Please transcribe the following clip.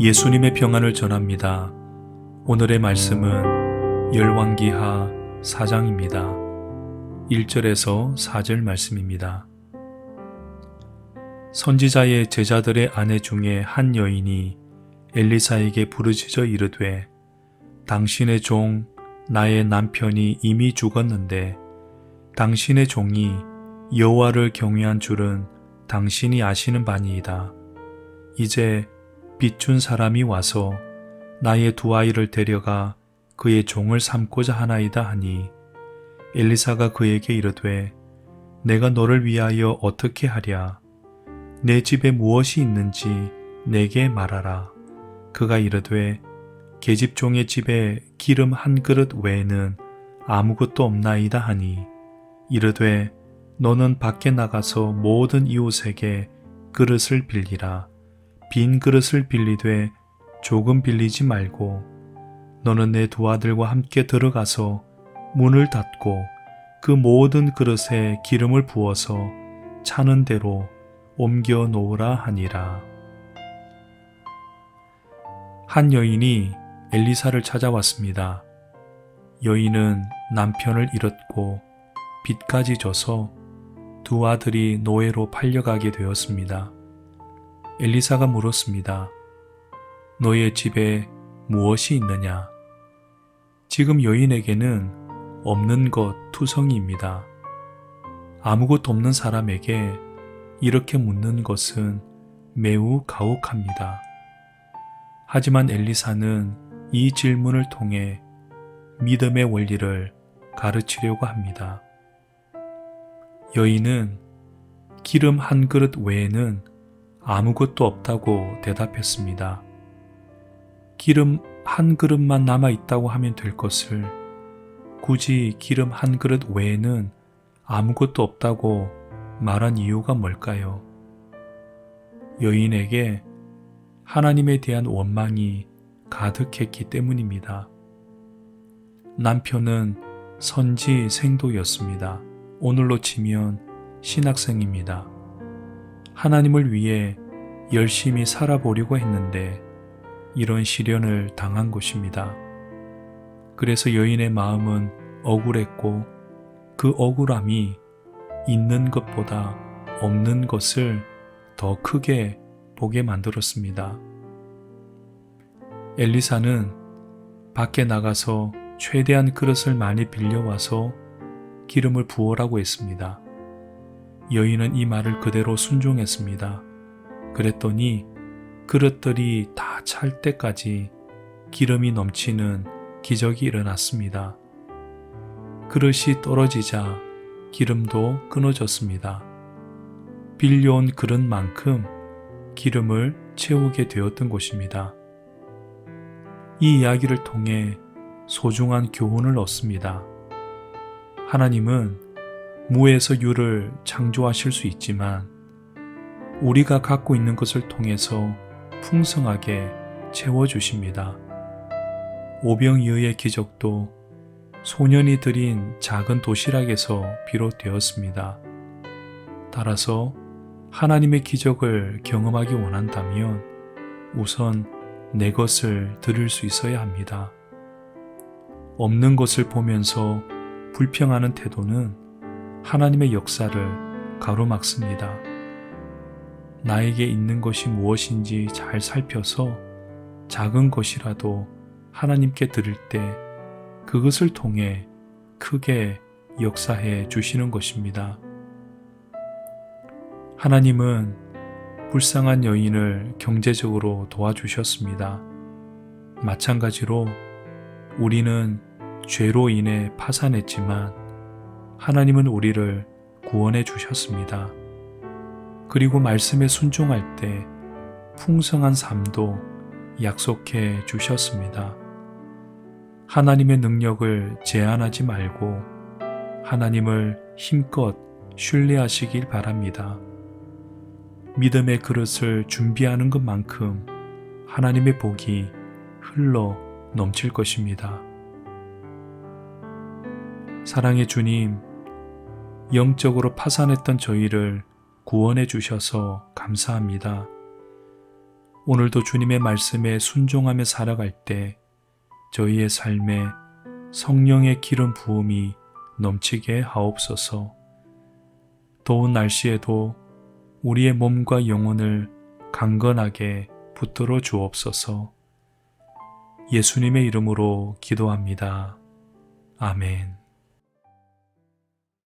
예수님의 평안을 전합니다. 오늘의 말씀은 열왕기하 4장입니다. 1절에서 4절 말씀입니다. 선지자의 제자들의 아내 중에 한 여인이 엘리사에게 부르짖어 이르되 당신의 종 나의 남편이 이미 죽었는데 당신의 종이 여호와를 경외한 줄은 당신이 아시는 바니이다. 이제 빚준 사람이 와서 나의 두 아이를 데려가 그의 종을 삼고자 하나이다 하니 엘리사가 그에게 이르되 내가 너를 위하여 어떻게 하랴? 내 집에 무엇이 있는지 내게 말하라. 그가 이르되 계집종의 집에 기름 한 그릇 외에는 아무것도 없나이다 하니 이르되 너는 밖에 나가서 모든 이웃에게 그릇을 빌리라 빈 그릇을 빌리되 조금 빌리지 말고 너는 내 두 아들과 함께 들어가서 문을 닫고 그 모든 그릇에 기름을 부어서 차는 대로 옮겨 놓으라 하니라. 한 여인이 엘리사를 찾아왔습니다. 여인은 남편을 잃었고 빚까지 져서 두 아들이 노예로 팔려가게 되었습니다. 엘리사가 물었습니다. 너의 집에 무엇이 있느냐? 지금 여인에게는 없는 것 투성이입니다. 아무것도 없는 사람에게 이렇게 묻는 것은 매우 가혹합니다. 하지만 엘리사는 이 질문을 통해 믿음의 원리를 가르치려고 합니다. 여인은 기름 한 그릇 외에는 아무것도 없다고 대답했습니다. 기름 한 그릇만 남아 있다고 하면 될 것을 굳이 기름 한 그릇 외에는 아무것도 없다고 말한 이유가 뭘까요? 여인에게 하나님에 대한 원망이 가득했기 때문입니다. 남편은 선지 생도였습니다. 오늘로 치면 신학생입니다. 하나님을 위해 열심히 살아보려고 했는데 이런 시련을 당한 것입니다. 그래서 여인의 마음은 억울했고 그 억울함이 있는 것보다 없는 것을 더 크게 보게 만들었습니다. 엘리사는 밖에 나가서 최대한 그릇을 많이 빌려와서 기름을 부어라고 했습니다. 여인은 이 말을 그대로 순종했습니다. 그랬더니 그릇들이 다 찰 때까지 기름이 넘치는 기적이 일어났습니다. 그릇이 떨어지자 기름도 끊어졌습니다. 빌려온 그릇만큼 기름을 채우게 되었던 것입니다. 이 이야기를 통해 소중한 교훈을 얻습니다. 하나님은 무에서 유를 창조하실 수 있지만 우리가 갖고 있는 것을 통해서 풍성하게 채워주십니다. 오병이어의 기적도 소년이 드린 작은 도시락에서 비롯되었습니다. 따라서 하나님의 기적을 경험하기 원한다면 우선 내 것을 드릴 수 있어야 합니다. 없는 것을 보면서 불평하는 태도는 하나님의 역사를 가로막습니다. 나에게 있는 것이 무엇인지 잘 살펴서 작은 것이라도 하나님께 드릴 때 그것을 통해 크게 역사해 주시는 것입니다. 하나님은 불쌍한 여인을 경제적으로 도와주셨습니다. 마찬가지로 우리는 죄로 인해 파산했지만 하나님은 우리를 구원해 주셨습니다. 그리고 말씀에 순종할 때 풍성한 삶도 약속해 주셨습니다. 하나님의 능력을 제한하지 말고 하나님을 힘껏 신뢰하시길 바랍니다. 믿음의 그릇을 준비하는 것만큼 하나님의 복이 흘러 넘칠 것입니다. 사랑의 주님, 영적으로 파산했던 저희를 구원해 주셔서 감사합니다. 오늘도 주님의 말씀에 순종하며 살아갈 때 저희의 삶에 성령의 기름 부음이 넘치게 하옵소서. 더운 날씨에도 우리의 몸과 영혼을 강건하게 붙들어 주옵소서. 예수님의 이름으로 기도합니다. 아멘.